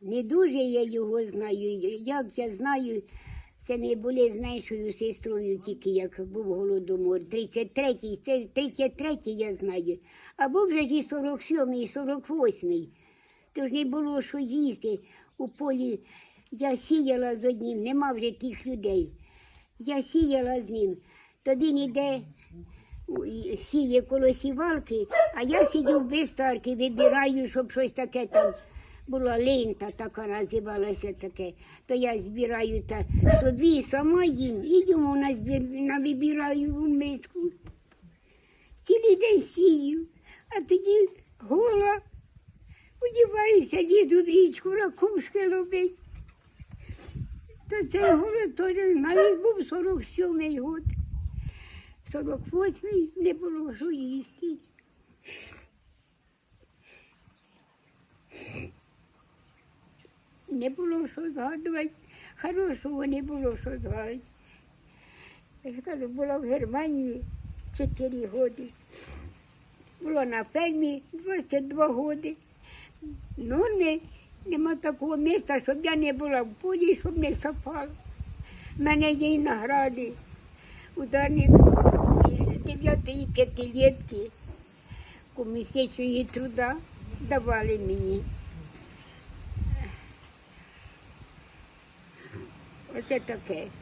Не дуже я його знаю. Як я знаю, це ми були з меншою сестрою, тільки як був голодомор. 33-й, це 33-й я знаю. А був вже і 47-й, і 48-й. Тож не було що їсти у полі. Я сіяла з одним, нема вже тих людей. Я сіяла з ним. Тоді він іде, сіє коло сівалки, а я сидю в бистарки, вибираю, щоб щось таке там була лента, така називалася таке. То я збираю та собі сама їм, і йому назбір, навибираю в миску. Цілий день сію, а тоді гола. Одіваюся, діду в річку ракушки ловить. Та це голод теж навіть був 47-й год. 48-й не було що їсти. Не було що згадувати. Хорошого не було що згадувати. Я ж кажу, була в Германії 4 роки. Була на фермі 22 роки. Ну, не, нема такого місця, щоб я не була в полі, щоб не сапала. Мене є й награди. Ударник дев'ятої п'ятилітки комісячої труда давали мені. Оце таке.